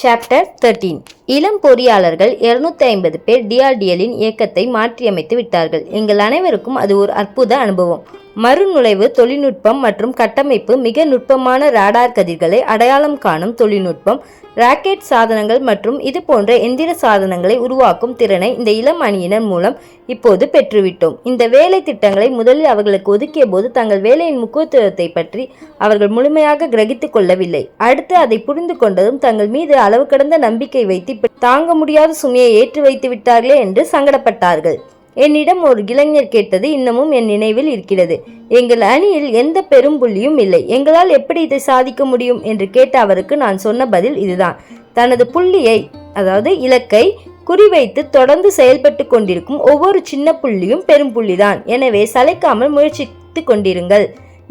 Chapter thirteen இளம் பொறியாளர்கள் 250 ஐம்பது பேர் டிஆர்டிஎல்லின் இயக்கத்தை மாற்றியமைத்து விட்டார்கள் எங்கள் அனைவருக்கும் அது ஒரு அற்புத அனுபவம். மறுநுழைவு தொழில்நுட்பம் மற்றும் கட்டமைப்பு மிக நுட்பமான ராடார் கதிர்களை அடையாளம் காணும் தொழில்நுட்பம். ராக்கெட் சாதனங்கள் மற்றும் இது போன்ற எந்திர சாதனங்களை உருவாக்கும் திறனை இந்த இளம் அணியினர் மூலம் இப்போது பெற்றுவிட்டோம். இந்த வேலை திட்டங்களை முதலில் அவர்களுக்கு ஒதுக்கிய போது தங்கள் வேலையின் முக்கியத்துவத்தை பற்றி அவர்கள் முழுமையாக கிரகித்து கொள்ளவில்லை. அடுத்து அதை புரிந்து கொண்டதும் தங்கள் மீது அளவு கடந்த நம்பிக்கை வைத்து தாங்க முடியாத சுமையை ஏற்றி வைத்து விட்டார்களே என்று சங்கடப்பட்டார்கள். என்னிடம் ஒரு இளைஞர் கேட்டது இன்னமும் என் நினைவில் இருக்கிறது. எங்கள் அணியில் எந்த பெரும் புள்ளியும் இல்லை. எங்களால் எப்படி இதை சாதிக்க முடியும் என்று கேட்ட அவருக்கு நான் சொன்ன பதில் இதுதான். தனது புள்ளியை அதாவது இலக்கை குறிவைத்து தொடர்ந்து செயல்பட்டு கொண்டிருக்கும் ஒவ்வொரு சின்ன புள்ளியும் பெரும் புள்ளிதான். எனவே சளைக்காமல் முயற்சித்து கொண்டிருங்கள்.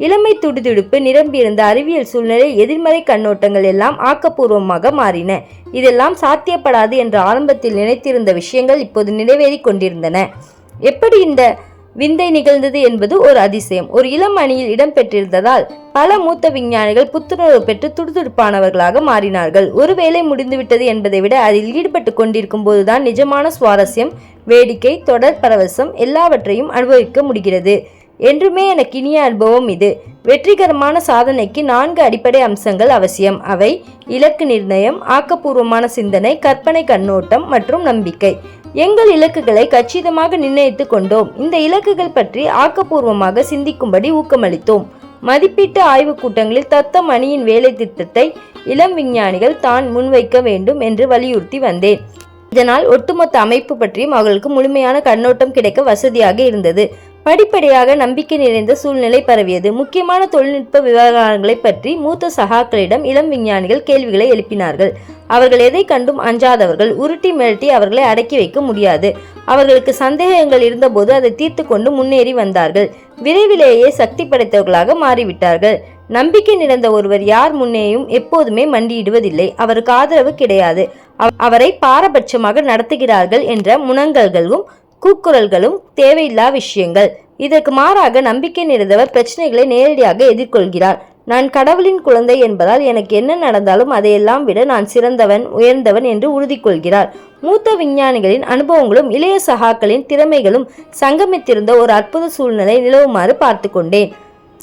இளமை துடிதுடிப்பு நிரம்பியிருந்த அறிவியல் சூழ்நிலை எதிர்மறை கண்ணோட்டங்கள் எல்லாம் ஆக்கப்பூர்வமாக மாறின. இதெல்லாம் சாத்தியப்படாது என்று ஆரம்பத்தில் நினைத்திருந்த விஷயங்கள் இப்போது நிறைவேறி கொண்டிருந்தன. எப்படி இந்த விந்தை நிகழ்ந்தது என்பது ஒரு அதிசயம். ஒரு இளம் அணியில் இடம்பெற்றிருந்ததால் பல மூத்த விஞ்ஞானிகள் புத்துணர்வு பெற்று துடுதுடுப்பானவர்களாக மாறினார்கள். ஒருவேளை முடிந்துவிட்டது என்பதை விட அதில் ஈடுபட்டு கொண்டிருக்கும் போதுதான் நிஜமான சுவாரஸ்யம் வேடிக்கை தொடர் பரவசம் எல்லாவற்றையும் அனுபவிக்க முடிகிறது. என்றுமே எனக்கு இனிய அனுபவம் இது. வெற்றிகரமான சாதனைக்கு நான்கு அடிப்படை அம்சங்கள் அவசியம். அவை இலக்கு நிர்ணயம் ஆக்கப்பூர்வமான சிந்தனை கற்பனை கண்ணோட்டம் மற்றும் நம்பிக்கை. எங்கள் இலக்குகளை கச்சிதமாக நிர்ணயித்து கொண்டோம். இந்த இலக்குகள் பற்றி ஆக்கப்பூர்வமாக சிந்திக்கும்படி ஊக்கமளித்தோம். மதிப்பீட்டு ஆய்வுக் கூட்டங்களில் தத்தம் அணியின் வேலை திட்டத்தை இளம் விஞ்ஞானிகள் தான் முன்வைக்க வேண்டும் என்று வலியுறுத்தி வந்தேன். இதனால் ஒட்டுமொத்த அமைப்பு பற்றியும் அவர்களுக்கு முழுமையான கண்ணோட்டம் கிடைக்க வசதியாக இருந்தது. படிப்படியாக நம்பிக்கை நிறைந்த சூழ்நிலை பரவியது. முக்கியமான தொழில்நுட்ப விவகாரங்களை பற்றி மூத்த சகாக்களிடம் இளம் விஞ்ஞானிகள் கேள்விகளை எழுப்பினார்கள். அவர்கள் எதை கண்டும் அஞ்சாதவர்கள் உருட்டி மிரட்டி அவர்களை அடக்கி வைக்க முடியாது. அவர்களுக்கு சந்தேகங்கள் இருந்தபோது அதை தீர்த்து கொண்டு முன்னேறி வந்தார்கள். விரைவிலேயே சக்தி படைத்தவர்களாக மாறிவிட்டார்கள். நம்பிக்கை நிறைந்த ஒருவர் யார் முன்னேயும் எப்போதுமே மண்டியிடுவதில்லை. அவருக்கு ஆதரவு கிடையாது. அவரை பாரபட்சமாக நடத்துகிறார்கள் என்ற முனங்கல்களும் கூக்குரல்களும் தேவையில்லா விஷயங்கள். இதற்கு மாறாக நம்பிக்கை நிறைந்தவர் பிரச்சனைகளை நேரடியாக எதிர்கொள்கிறார். நான் கடவுளின் குழந்தை என்பதால் எனக்கு என்ன நடந்தாலும் அதையெல்லாம் விட நான் சிறந்தவன் உயர்ந்தவன் என்று உறுதி கொள்கிறார் மூத்த விஞ்ஞானிகளின் அனுபவங்களும் இளைய சகாக்களின் திறமைகளும் சங்கமித்திருந்த ஒரு அற்புத சூழ்நிலை நிலவுமாறு பார்த்து கொண்டேன்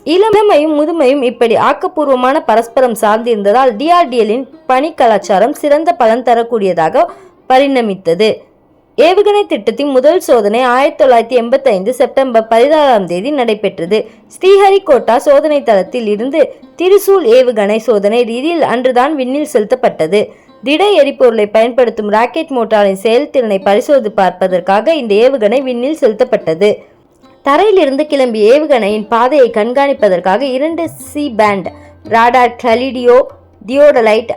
இளமையும் முதுமையும் இப்படி ஆக்கப்பூர்வமான பரஸ்பரம் சார்ந்திருந்ததால் டிஆர்டிஎல்லின் பணி கலாச்சாரம் சிறந்த பலன் தரக்கூடியதாக பரிணமித்தது. ஏவுகணை திட்டத்தின் முதல் சோதனை ஆயிரத்தி தொள்ளாயிரத்தி எண்பத்தைந்து செப்டம்பர் பதினாறாம் தேதி நடைபெற்றது. ஸ்ரீஹரிகோட்டா சோதனை தளத்தில் இருந்து திரிசூல் ஏவுகணை சோதனை ரீதியில் அன்றுதான் விண்ணில் செலுத்தப்பட்டது. திட எரிபொருளை பயன்படுத்தும் ராக்கெட் மோட்டாரின் செயல்திறனை பரிசோதி பார்ப்பதற்காக இந்த ஏவுகணை விண்ணில் செலுத்தப்பட்டது. தரையிலிருந்து கிளம்பிய ஏவுகணையின் பாதையை கண்காணிப்பதற்காக இரண்டு சி பேண்ட் ராடார் கலிடியோ தியோடலைட்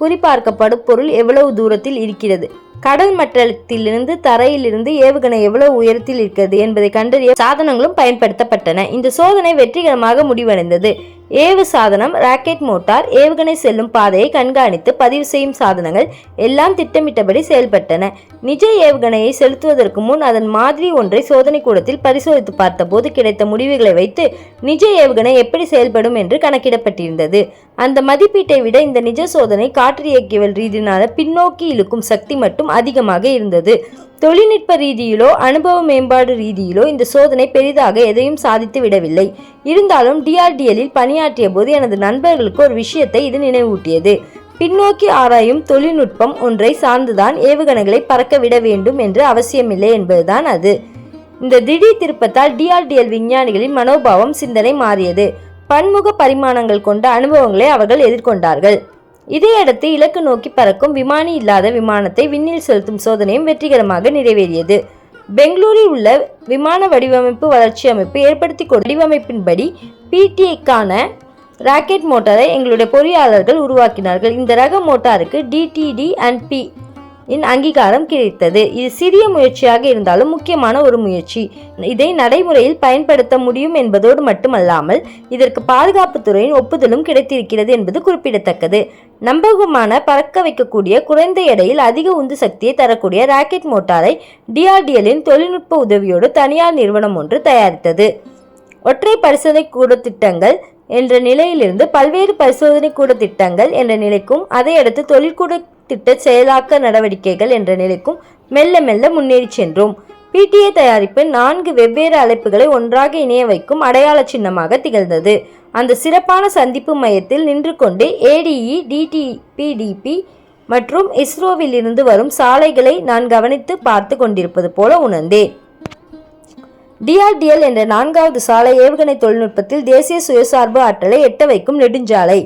குறிபார்க்கப்படும் பொருள் எவ்வளவு தூரத்தில் இருக்கிறது? கடல் மட்டத்திலிருந்து தரையிலிருந்து ஏவுகணை எவ்வளவு உயரத்தில் இருக்கிறது என்பதை கண்டறிய சாதனங்களும் பயன்படுத்தப்பட்டன. இந்த சோதனை வெற்றிகரமாக முடிவடைந்தது. ஏவு சாதனம் ராக்கெட் மோட்டார் ஏவுகணை செல்லும் பாதையை கண்காணித்து பதிவு செய்யும் சாதனங்கள் எல்லாம் திட்டமிட்டபடி செயல்பட்டன. நிஜ ஏவுகணையை செலுத்துவதற்கு முன் அதன் மாதிரி ஒன்றை சோதனை கூடத்தில் பரிசோதித்து பார்த்தபோது கிடைத்த முடிவுகளை வைத்து நிஜ ஏவுகணை எப்படி செயல்படும் என்று கணக்கிடப்பட்டிருந்தது. அந்த மதிப்பீட்டை விட இந்த நிஜ சோதனை காற்று இயக்கியவல் ரீதியினால பின்னோக்கி இழுக்கும் சக்தி மட்டும் அதிகமாக இருந்தது. தொழில்நுட்ப ரீதியிலோ அனுபவ மேம்பாடு ரீதியிலோ இந்த சோதனை பெரிதாக எதையும் சாதித்து விடவில்லை. இருந்தாலும் டிஆர்டிஎல்லில் பணியாற்றிய போது எனது நண்பர்களுக்கு ஒரு விஷயத்தை இது நினைவூட்டியது. பின்னோக்கி ஆராயும் தொழில்நுட்பம் ஒன்றை சார்ந்துதான் ஏவுகணைகளை பறக்க விட வேண்டும் என்று அவசியமில்லை என்பதுதான் அது. இந்த திடீர் திருப்பத்தால் டிஆர்டிஎல் விஞ்ஞானிகளின் மனோபாவம் சிந்தனை மாறியது. பன்முக பரிமாணங்கள் கொண்ட அனுபவங்களை அவர்கள் எதிர்கொண்டார்கள். இதையடுத்து இலக்கு நோக்கி பறக்கும் விமானி இல்லாத விமானத்தை விண்ணில் செலுத்தும் சோதனையும் வெற்றிகரமாக நிறைவேறியது. பெங்களூரில் உள்ள விமான வடிவமைப்பு வளர்ச்சி அமைப்பு ஏற்படுத்தி கொண்ட வடிவமைப்பின்படி பிடிஐக்கான ராக்கெட் மோட்டாரை எங்களுடைய பொறியாளர்கள் உருவாக்கினார்கள். இந்த ரக மோட்டாருக்கு டிடிடி அண்ட் பி இன் அங்கீகாரம் கிடைத்தது. இது சிறிய முயற்சியாக இருந்தாலும் முக்கியமான ஒரு முயற்சி. இதை நடைமுறையில் பயன்படுத்த முடியும் என்பதோடு மட்டுமல்லாமல் இதற்கு பாதுகாப்புத்துறையின் ஒப்புதலும் கிடைத்திருக்கிறது என்பது குறிப்பிடத்தக்கது. நம்பகமான பறக்க வைக்கக்கூடிய குறைந்த எடையில் அதிக உந்து சக்தியை தரக்கூடிய ராக்கெட் மோட்டாரை டிஆர்டிஎல்லின் தொழில்நுட்ப உதவியோடு தனியார் நிறுவனம் ஒன்று தயாரித்தது. ஒற்றை பரிசோதனை கூட திட்டங்கள் என்ற நிலையிலிருந்து பல்வேறு பரிசோதனை கூட திட்டங்கள் என்ற நிலைக்கும் அதையடுத்து தொழிற்கூட திட்ட செயலாக்க நடவடிக்கைகள் என்ற நிலைக்கும் மெல்ல மெல்ல முன்னேறி சென்றோம். பிடிஏ தயாரிப்பு நான்கு வெவ்வேறு அழைப்புகளை ஒன்றாக இணைய வைக்கும் அடையாள சின்னமாக திகழ்ந்தது. அந்த சிறப்பான சந்திப்பு மையத்தில் நின்று கொண்டு ஏடிஇ டிடிபிடிபி மற்றும் இஸ்ரோவில் இருந்து வரும் சாலைகளை நான் கவனித்து பார்த்து கொண்டிருப்பது போல உணர்ந்தேன். டிஆர்டிஎல் என்ற நான்காவது சாலை ஏவுகணை தொழில்நுட்பத்தில் தேசிய சுயசார்பு ஆற்றலை எட்ட வைக்கும் நெடுஞ்சாலை.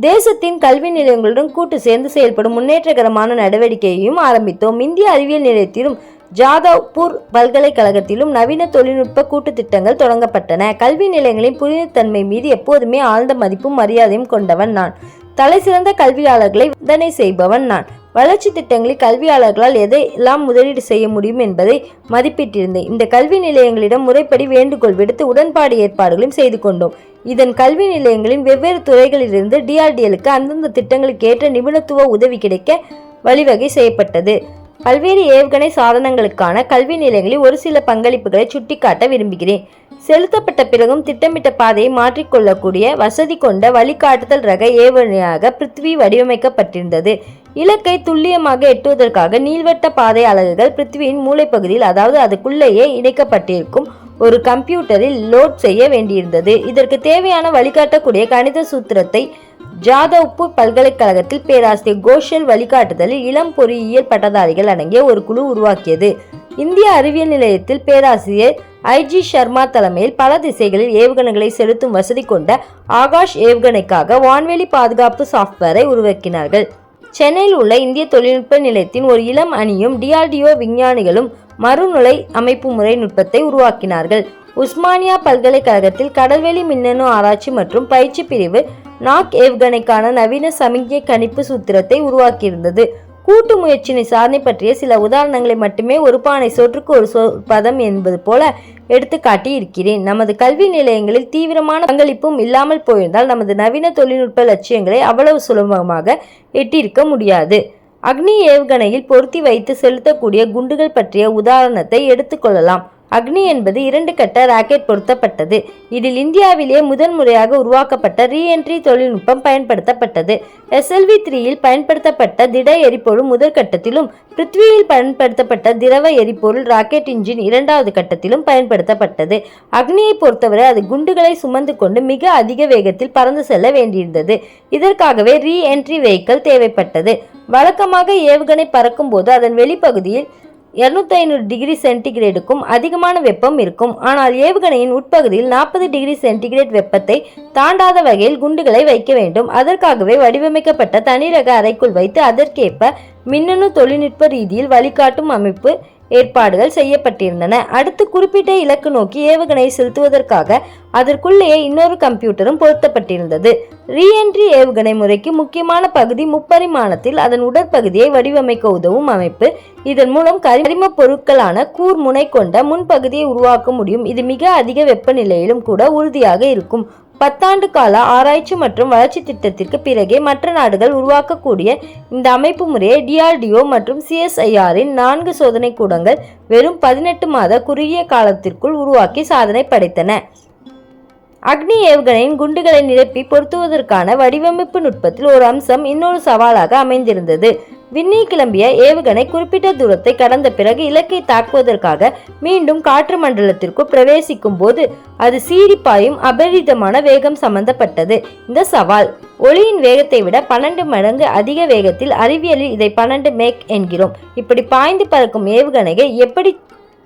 தேசத்தின் கல்வி நிலையங்களுடன் கூட்டு சேர்ந்து செயல்படும் முன்னேற்றகரமான நடவடிக்கையையும் ஆரம்பித்தோம். இந்திய அறிவியல் நிலையத்திலும் ஜாதவ்பூர் பல்கலைக்கழகத்திலும் நவீன தொழில்நுட்ப கூட்டு திட்டங்கள் தொடங்கப்பட்டன. கல்வி நிலையங்களின் புனிதத்தன்மை மீது எப்போதுமே ஆழ்ந்த மதிப்பும் மரியாதையும் கொண்டவன் நான். தலைசிறந்த கல்வியாளர்களை விதனை செய்பவன் நான். வளர்ச்சி திட்டங்களில் கல்வியாளர்களால் எதையெல்லாம் முதலீடு செய்ய முடியும் என்பதை மதிப்பிட்டிருந்தேன். இந்த கல்வி நிலையங்களிடம் முறைப்படி வேண்டுகோள் விடுத்து உடன்பாடு ஏற்பாடுகளையும் செய்து கொண்டோம். இதன் கல்வி நிலையங்களின் வெவ்வேறு துறைகளிலிருந்து டிஆர்டிஎலுக்கு அந்தந்த திட்டங்களுக்கு ஏற்ற நிபுணத்துவ உதவி கிடைக்க வழிவகை செய்யப்பட்டது. பல்வேறு ஏவுகணை சாதனங்களுக்கான கல்வி நிலையங்களில் ஒரு சில பங்களிப்புகளை சுட்டிக்காட்ட விரும்புகிறேன். செலுத்தப்பட்ட பிறகும் திட்டமிட்ட பாதையை மாற்றிக்கொள்ளக்கூடிய வசதி கொண்ட வழிகாட்டுதல் ரக ஏவுகணையாக பிருத்வி வடிவமைக்கப்பட்டிருந்தது. இலக்கை துல்லியமாக எட்டுவதற்காக நீள்வட்ட பாதை அலகுகள் பிருத்திவியின் மூளைப்பகுதியில் அதாவது அதுக்குள்ளேயே இணைக்கப்பட்டிருக்கும் ஒரு கம்ப்யூட்டரில் லோட் செய்ய வேண்டியிருந்தது. இதற்கு தேவையான வழிகாட்டக்கூடிய கணித சூத்திரத்தை ஜாதவ்பூர் பல்கலைக்கழகத்தில் பேராசிரியர் கோஷல் வழிகாட்டுதலில் இளம் பொறியியல் பட்டதாரிகள் அடங்கிய ஒரு குழு உருவாக்கியது. இந்திய அறிவியல் நிலையத்தில் பேராசிரியர் ஐஜி சர்மா தலைமையில் பல திசைகளில் ஏவுகணைகளை செலுத்தும் வசதி கொண்ட ஆகாஷ் ஏவுகணைக்காக வான்வெளி பாதுகாப்பு சாஃப்ட்வேரை உருவாக்கினார்கள். சென்னையில் உள்ள இந்திய தொழில்நுட்ப நிலையத்தின் ஒரு இளம் அணியும் டிஆர்டிஓ விஞ்ஞானிகளும் மறுநுழை அமைப்பு முறை நுட்பத்தை உருவாக்கினார்கள். உஸ்மானியா பல்கலைக்கழகத்தில் கடல்வெளி மின்னணு ஆராய்ச்சி மற்றும் பயிற்சி பிரிவு நாக் ஏவுகணைக்கான நவீன சமிக்ஞை கணிப்பு சூத்திரத்தை உருவாக்கியிருந்தது. கூட்டு முயற்சியினை சாதனை பற்றிய சில உதாரணங்களை மட்டுமே ஒரு பானை சோற்றுக்கு ஒரு சொ பதம் என்பது போல எடுத்துக்காட்டி இருக்கிறேன். நமது கல்வி நிலையங்களில் தீவிரமான பங்களிப்பும் இல்லாமல் போயிருந்தால் நமது நவீன தொழில்நுட்ப லட்சியங்களை அவ்வளவு சுலபமாக எட்டியிருக்க முடியாது. அக்னி ஏவுகணையில் பொருத்தி வைத்து செலுத்தக்கூடிய குண்டுகள் பற்றிய உதாரணத்தை எடுத்துக்கொள்ளலாம் அக்னி என்பது இரண்டு கட்ட ராக்கெட் பொருத்தப்பட்டது. இதில் இந்தியாவிலேயே முதன் முறையாக உருவாக்கப்பட்ட ரீஎன்ட்ரி தொழில்நுட்பம் பயன்படுத்தப்பட்டது. எஸ்எல்வி த்ரீயில் பயன்படுத்தப்பட்ட திட எரிபொருள் முதல் கட்டத்திலும் பிருத்வியில் பயன்படுத்தப்பட்ட திரவ எரிபொருள் ராக்கெட் இன்ஜின் இரண்டாவது கட்டத்திலும் பயன்படுத்தப்பட்டது. அக்னியை பொறுத்தவரை அது குண்டுகளை சுமந்து கொண்டு மிக அதிக வேகத்தில் பறந்து செல்ல வேண்டியிருந்தது. இதற்காகவே ரீஎன்ட்ரி வெஹிக்கிள் தேவைப்பட்டது. வழக்கமாக ஏவுகணை பறக்கும்போது அதன் வெளிப்பகுதியில் 250 ஐநூறு டிகிரி சென்டிகிரேடுக்கும் அதிகமான வெப்பம் இருக்கும். ஆனால் ஏவுகணையின் உட்பகுதியில் நாற்பது டிகிரி சென்டிகிரேட் வெப்பத்தை தாண்டாத வகையில் குண்டுகளை வைக்க வேண்டும். அதற்காகவே வடிவமைக்கப்பட்ட தனிரக அறைக்குள் வைத்து அதற்கேற்ப மின்னணு தொழில்நுட்ப ரீதியில் வழிகாட்டும் அமைப்பு ஏற்பாடுகள் செய்யப்பட்டிருந்தன. அடுத்து குறிப்பிட்ட இலக்கு நோக்கி ஏவுகணையை செலுத்துவதற்காக அதற்குள்ளேயே இன்னொரு கம்ப்யூட்டரும் பொருத்தப்பட்டிருந்தது. ரீஎன்ட்ரி ஏவுகணை முறைக்கு முக்கியமான பகுதி முப்பரிமாணத்தில் அதன் உடற்பகுதியை வடிவமைக்க உதவும் அமைப்பு. இதன் மூலம் கரிம பொருட்களான கூர்முனை கொண்ட முன்பகுதியை உருவாக்க முடியும். இது மிக அதிக வெப்பநிலையிலும் கூட உறுதியாக இருக்கும். பத்தாண்டு கால ஆராய்ச்சி மற்றும் வளர்ச்சி திட்டத்திற்கு பிறகே மற்ற நாடுகள் உருவாக்கக்கூடிய இந்த அமைப்பு முறையை டிஆர்டிஓ மற்றும் சிஎஸ்ஐஆரின் நான்கு சோதனை கூடங்கள் வெறும் பதினெட்டு மாத குறுகிய காலத்திற்குள் உருவாக்கி சாதனை படைத்தன. அக்னி ஏவுகணையின் குண்டுகளை நிரப்பி பொருத்துவதற்கான வடிவமைப்பு நுட்பத்தில் ஒரு அம்சம் இன்னொரு சவாலாக அமைந்திருந்தது. விண்ணை கிளம்பிய ஏவுகணை குறிப்பிட்ட தூரத்தை கடந்த பிறகு இலக்கை தாக்குவதற்காக மீண்டும் காற்று மண்டலத்திற்குள் பிரவேசிக்கும் போது அது சீரிப்பாயும் பாயும் அபரிதமான வேகம் சம்பந்தப்பட்டது. இந்த சவால் ஒளியின் வேகத்தை விட பன்னெண்டு மடங்கு அதிக வேகத்தில் அறிவியலில் இதை பன்னெண்டு மேக் என்கிறோம். இப்படி பாய்ந்து பறக்கும் ஏவுகணையை எப்படி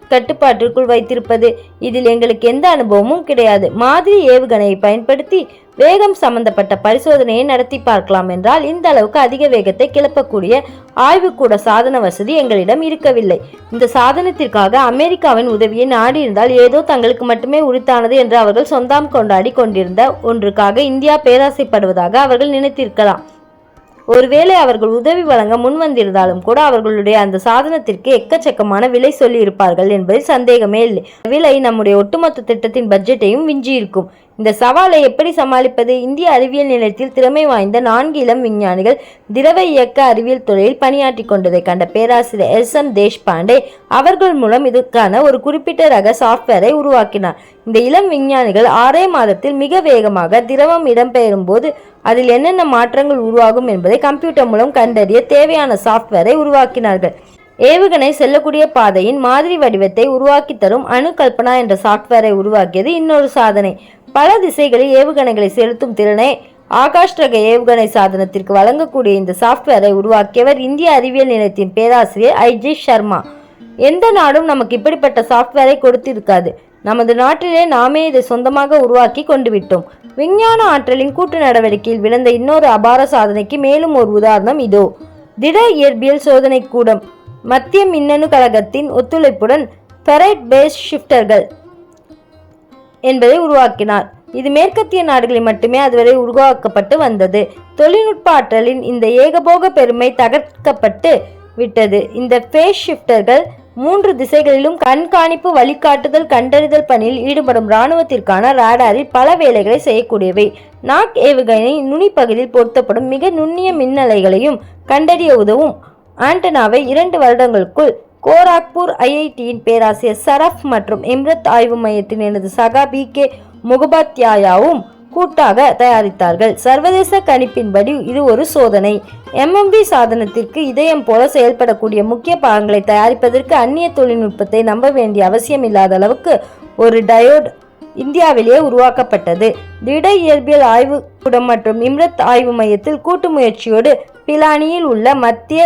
கட்டுப்பாட்டிற்குள் வைத்திருப்பது? இதில் எங்களுக்கு எந்த அனுபவமும் கிடையாது. மாதிரி ஏவுகணையை பயன்படுத்தி வேகம் சம்பந்தப்பட்ட பரிசோதனையை நடத்தி பார்க்கலாம் என்றால் இந்த அளவுக்கு அதிக வேகத்தை கிளப்பக்கூடிய ஆய்வுக்கூட சாதன வசதி எங்களிடம் இருக்கவில்லை. இந்த சாதனத்திற்காக அமெரிக்காவின் உதவியை நாடியிருந்தால் ஏதோ தங்களுக்கு மட்டுமே உரித்தானது என்று அவர்கள் சொந்தம் கொண்டாடி கொண்டிருந்த ஒன்றுக்காக இந்தியா பேராசைப்படுவதாக அவர்கள் நினைத்திருக்கலாம். ஒருவேளை அவர்கள் உதவி வழங்க முன்வந்திருந்தாலும் கூட அவர்களுடைய அந்த சாதனத்திற்கு எக்கச்சக்கமான விலை சொல்லி இருப்பார்கள் என்பதில் சந்தேகமே இல்லை. விலை நம்முடைய ஒட்டுமொத்த திட்டத்தின் பட்ஜெட்டையும் விஞ்சியிருக்கும். இந்த சவாலை எப்படி சமாளிப்பது? இந்திய அறிவியல் நிலையத்தில் திறமை வாய்ந்த நான்கு இளம் விஞ்ஞானிகள் திரவ இயக்க அறிவியல் துறையில் பணியாற்றி கொண்டதை கண்ட பேராசிரியர் எஸ் எம் தேஷ்பாண்டே அவர்கள் மூலம் இதற்கான ஒரு குறிப்பிட்ட ரக சாஃப்ட்வேரை உருவாக்கினார். இந்த இளம் விஞ்ஞானிகள் ஆறே மாதத்தில் மிக வேகமாக திரவம் இடம்பெயரும் போது அதில் என்னென்ன மாற்றங்கள் உருவாகும் என்பதை கம்ப்யூட்டர் மூலம் கண்டறிய தேவையான சாஃப்ட்வேரை உருவாக்கினார்கள். ஏவுகணை செல்லக்கூடிய பாதையின் மாதிரி வடிவத்தை உருவாக்கி தரும் அணு கல்பனா என்ற சாஃப்ட்வேரை உருவாக்கியது இன்னொரு சாதனை. பல திசைகளில் ஏவுகணைகளை செலுத்தும் திறனை ஆகாஷ் ரக ஏவுகணை சாதனத்திற்கு வழங்கக்கூடிய இந்த சாஃப்ட்வேரை உருவாக்கியவர் இந்திய அறிவியல் நிலையத்தின் பேராசிரியர் ஐஜி சர்மா எந்த நாடும் நமக்கு இப்படிப்பட்ட சாஃப்ட்வேரை கொடுத்திருக்காது. நமது நாட்டிலே நாமே இதை சொந்தமாக உருவாக்கி கொண்டு விட்டோம் விஞ்ஞான ஆற்றலின் கூட்டு நடவடிக்கையில் விழுந்த இன்னொரு அபார சாதனைக்கு மேலும் ஒரு உதாரணம் இதோ. திட இயற்பியல் சோதனை கூடம் மத்திய மின்னணு கழகத்தின் ஒத்துழைப்புடன் ஃபெரைட் பேஸ் ஷிஃப்டர்கள் என்பதை உருவாக்கினார். இது மேற்கத்திய நாடுகளில் மட்டுமே அதுவரை உருவாக்கப்பட்டு வந்தது. தொழில்நுட்ப ஆற்றலின் இந்த ஏகபோக பெருமை தகர்க்கப்பட்டு விட்டது. இந்த ஃபேஸ் ஷிஃப்டர்கள் மூன்று திசைகளிலும் கண்காணிப்பு வழிகாட்டுதல் கண்டறிதல் பணியில் ஈடுபடும் இராணுவத்திற்கான ராடாரில் பல வேலைகளை செய்யக்கூடியவை. நாக் ஏவுகணை நுனிப்பகுதியில் பொருத்தப்படும் மிக நுண்ணிய மின்னலைகளையும் கண்டறிய உதவும் ஆண்டனாவை இரண்டு வருடங்களுக்குள் கோராக்பூர் ஐஐடியின் பேராசிரியர் சரஃப் மற்றும் இம்ரத் ஆய்வு மையத்தின் எனது சகா பி கே முகபாத்யாயாவும் கூட்டாக தயாரித்தார்கள். சர்வதேச கணிப்பின்படி இது ஒரு சோதனை. எம்எம்பி சாதனத்திற்கு இதயம் போல செயல்படக்கூடிய முக்கிய பாகங்களை தயாரிப்பதற்கு அந்நிய தொழில்நுட்பத்தை நம்ப வேண்டிய அவசியம் இல்லாத அளவுக்கு ஒரு டயோட் இந்தியாவிலேயே உருவாக்கப்பட்டது. திட இயற்பியல் ஆய்வு கூடம் மற்றும் இம்ரத் ஆய்வு மையத்தில் கூட்டு முயற்சியோடு பிலானியில் உள்ள மத்திய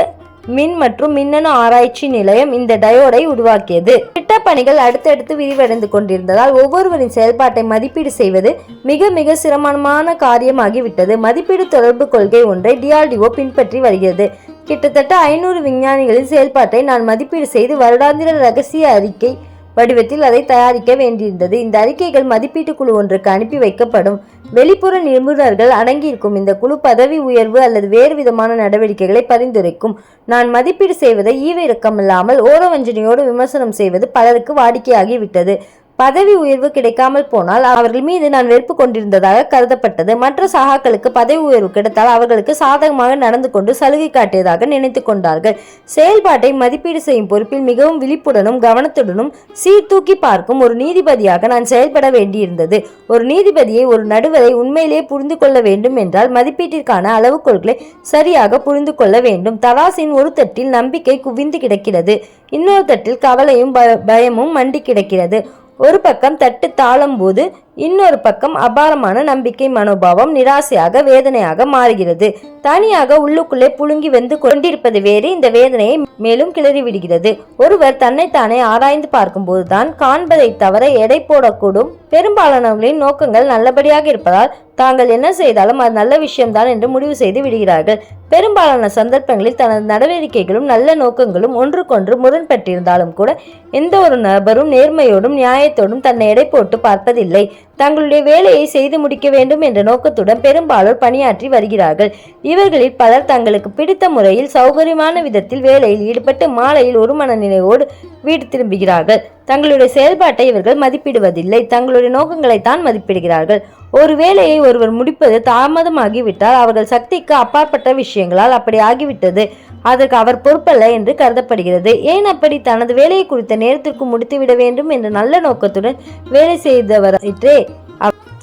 மின் மற்றும் மின்னணு ஆராய்ச்சி நிலையம் இந்த டயோடை உருவாக்கியது. திட்டப்பணிகள் அடுத்தடுத்து விரிவடைந்து கொண்டிருந்ததால் ஒவ்வொருவரின் செயல்பாட்டை மதிப்பீடு செய்வது மிக மிக சிரமமான காரியமாகிவிட்டது. மதிப்பீடு தொடர்பு கொள்கை ஒன்றை டிஆர்டிஓ பின்பற்றி வருகிறது. கிட்டத்தட்ட ஐநூறு விஞ்ஞானிகளின் செயல்பாட்டை நான் மதிப்பீடு செய்து வருடாந்திர ரகசிய அறிக்கை வடிவத்தில் அதை தயாரிக்க வேண்டியிருந்தது. இந்த அறிக்கைகள் மதிப்பீட்டு குழு ஒன்றுக்கு அனுப்பி வைக்கப்படும். வெளிப்புற நிபுணர்கள் அடங்கியிருக்கும் இந்த குழு பதவி உயர்வு அல்லது வேறு விதமான நடவடிக்கைகளை பரிந்துரைக்கும். நான் மதிப்பீடு செய்வதை ஈவிரக்கமில்லாமல் ஓரவஞ்சனையோடு விமர்சனம் செய்வது பலருக்கு வாடிக்கையாகிவிட்டது. பதவி உயர்வு கிடைக்காமல் போனால் அவர்கள் மீது நான் வெறுப்பு கொண்டிருந்ததாக கருதப்பட்டது. மற்ற சகாக்களுக்கு பதவி உயர்வு கிடைத்தால் அவர்களுக்கு சாதகமாக நடந்து கொண்டு சலுகை காட்டியதாக நினைத்து கொண்டார்கள். செயல்பாட்டை மதிப்பீடு செய்யும் பொறுப்பில் மிகவும் விழிப்புடனும் கவனத்துடனும் சீர்தூக்கி பார்க்கும் ஒரு நீதிபதியாக நான் செயல்பட வேண்டியிருந்தது. ஒரு நீதிபதியை ஒரு நடுவரை உண்மையிலேயே புரிந்து கொள்ள வேண்டும் என்றால் மதிப்பீட்டிற்கான அளவுகோல்களை சரியாக புரிந்து கொள்ள வேண்டும். தராசின் ஒரு தட்டில் நம்பிக்கை குவிந்து கிடக்கிறது. இன்னொரு தட்டில் கவலையும் ப- பயமும் மண்டி கிடக்கிறது. ஒரு பக்கம் தட்டு தாளம் போது இன்னொரு பக்கம் அபாரமான நம்பிக்கை மனோபாவம் நிராசையாக வேதனையாக மாறுகிறது. தனியாக உள்ளுக்குள்ளே புழுங்கி வெந்து கொண்டிருப்பது வேறு இந்த வேதனையை மேலும் கிளறி விடுகிறது ஒருவர் தன்னைத்தானே ஆராய்ந்து பார்க்கும்போதுதான் காண்பதை தவிர எடை போடக்கூடும். பெரும்பாலானவர்களின் நோக்கங்கள் நல்லபடியாக இருப்பதால் தாங்கள் என்ன செய்தாலும் அது நல்ல விஷயம்தான் என்று முடிவு செய்து விடுகிறார்கள். பெரும்பாலான சந்தர்ப்பங்களில் தனது நடவடிக்கைகளும் நல்ல நோக்கங்களும் ஒன்றுக்கொன்று முரண்பட்டிருந்தாலும் கூட எந்த ஒரு நபரும் நேர்மையோடும் நியாயத்தோடும் தன்னை எடை போட்டு பார்ப்பதில்லை. தங்களுடைய வேலையை செய்து முடிக்க வேண்டும் என்ற நோக்கத்துடன் பெரும்பாலோர் பணியாற்றி வருகிறார்கள். இவர்களில் பலர் தங்களுக்கு பிடித்த முறையில் சௌகரியமான விதத்தில் வேலையில் ஈடுபட்டு மாலையில் ஒரு மனநிலையோடு வீடு திரும்புகிறார்கள். தங்களுடைய செயல்பாட்டை இவர்கள் மதிப்பிடுவதில்லை. தங்களுடைய நோக்கங்களை தான் மதிப்பிடுகிறார்கள். ஒரு வேலையை ஒருவர் முடிப்பது தாமதமாகிவிட்டால் அவர்கள் சக்திக்கு அப்பாற்பட்ட விஷயங்களால் அப்படி ஆகிவிட்டது. அதற்கு அவர் பொறுப்பல்ல என்று கருதப்படுகிறது. ஏன் அப்படி? தனது வேலையை குறித்த நேரத்திற்கு முடித்துவிட வேண்டும் என்ற நல்ல நோக்கத்துடன் வேலை செய்தவரே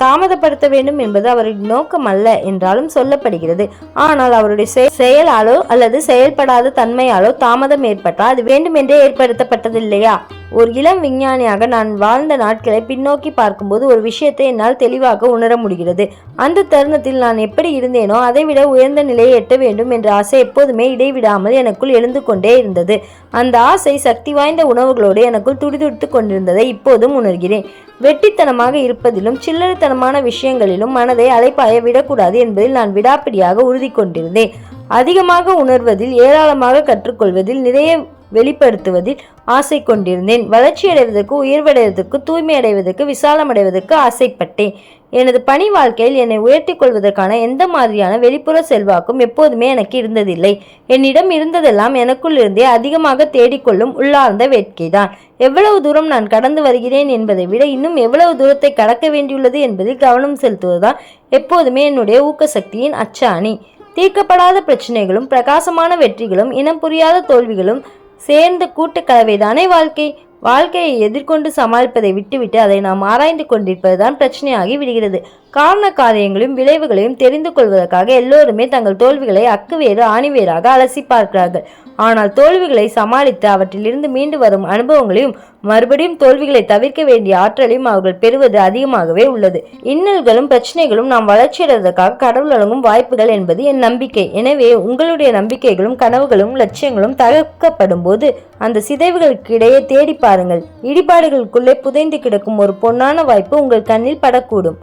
தாமதப்படுத்த வேண்டும் என்பது அவரின் நோக்கம் அல்ல என்றாலும் சொல்லப்படுகிறது. ஆனால் அவருடைய செயலாலோ அல்லது செயல்படாத தன்மையாலோ தாமதம் ஏற்பட்டால் அது வேண்டுமென்றே ஏற்படுத்தப்பட்டதில்லையா? ஒரு இளம் விஞ்ஞானியாக நான் வாழ்ந்த நாட்களை பின்னோக்கி பார்க்கும்போது ஒரு விஷயத்தை என்னால் தெளிவாக உணர முடிகிறது. அந்த தருணத்தில் நான் எப்படி இருந்தேனோ அதைவிட உயர்ந்த நிலையை எட்ட வேண்டும் என்ற ஆசை எப்போதுமே இடைவிடாமல் எனக்குள் எழுந்து கொண்டே இருந்தது. அந்த ஆசை சக்தி வாய்ந்த உணவுகளோடு எனக்குள் துடிதுடித்து கொண்டிருந்ததை இப்போதும் உணர்கிறேன். வெட்டித்தனமாக இருப்பதிலும் சில்லறைத்தனம் சில்லறைத்தனமான விஷயங்களிலும் மனதை அலைப்பாய விடக்கூடாது என்பதில் நான் விடாப்பிடியாக உறுதி கொண்டிருந்தேன் அதிகமாக உணர்வதில் ஏராளமாக கற்றுக்கொள்வதில் நிறைய வெளிப்படுத்துவதில் ஆசை கொண்டிருந்தேன். வளர்ச்சி அடைவதற்கு உயர்வடைவதற்கு விசாலம் விசாலமடைவதற்கு ஆசைப்பட்டேன். எனது பணி வாழ்க்கையில் என்னை உயர்த்திக் கொள்வதற்கான எந்த மாதிரியான வெளிப்புற செல்வாக்கும் எப்போதுமே எனக்கு இருந்ததில்லை. என்னிடம் இருந்ததெல்லாம் எனக்குள் இருந்தே அதிகமாக தேடிக்கொள்ளும் உள்ளார்ந்த வேட்கைதான். எவ்வளவு தூரம் நான் கடந்து வருகிறேன் என்பதை விட இன்னும் எவ்வளவு தூரத்தை கடக்க வேண்டியுள்ளது என்பதில் கவனம் செலுத்துவதுதான் எப்போதுமே என்னுடைய ஊக்கசக்தியின் அச்சாணி. தீர்க்கப்படாத பிரச்சனைகளும் பிரகாசமான வெற்றிகளும் இனம் புரியாத தோல்விகளும் சேர்ந்த கூட்டுக்கலவைதானே வாழ்க்கை? வாழ்க்கையை எதிர்கொண்டு சமாளிப்பதை விட்டுவிட்டு அதை நாம் ஆராய்ந்து கொண்டிருப்பதுதான் பிரச்சனையாகி விடுகிறது. காரண காரியங்களையும் விளைவுகளையும் தெரிந்து கொள்வதற்காக எல்லோருமே தங்கள் தோல்விகளை அக்குவேறு ஆணிவேராக அலசி பார்க்கிறார்கள். ஆனால் தோல்விகளை சமாளித்து அவற்றிலிருந்து மீண்டு வரும் அனுபவங்களையும் மறுபடியும் தோல்விகளை தவிர்க்க வேண்டிய ஆற்றலையும் அவர்கள் பெறுவது அதிகமாகவே உள்ளது. இன்னல்களும் பிரச்சனைகளும் நாம் வளர்ச்சியடைவதற்காக கடவுள் வழங்கும் வாய்ப்புகள் என்பது என் நம்பிக்கை. எனவே உங்களுடைய நம்பிக்கைகளும் கனவுகளும் லட்சியங்களும் தகர்க்கப்படும் போது அந்த சிதைவுகளுக்கு இடையே தேடி பாருங்கள். இடிபாடுகளுக்குள்ளே புதைந்து கிடக்கும் ஒரு பொன்னான வாய்ப்பு உங்கள் கண்ணில் படக்கூடும்.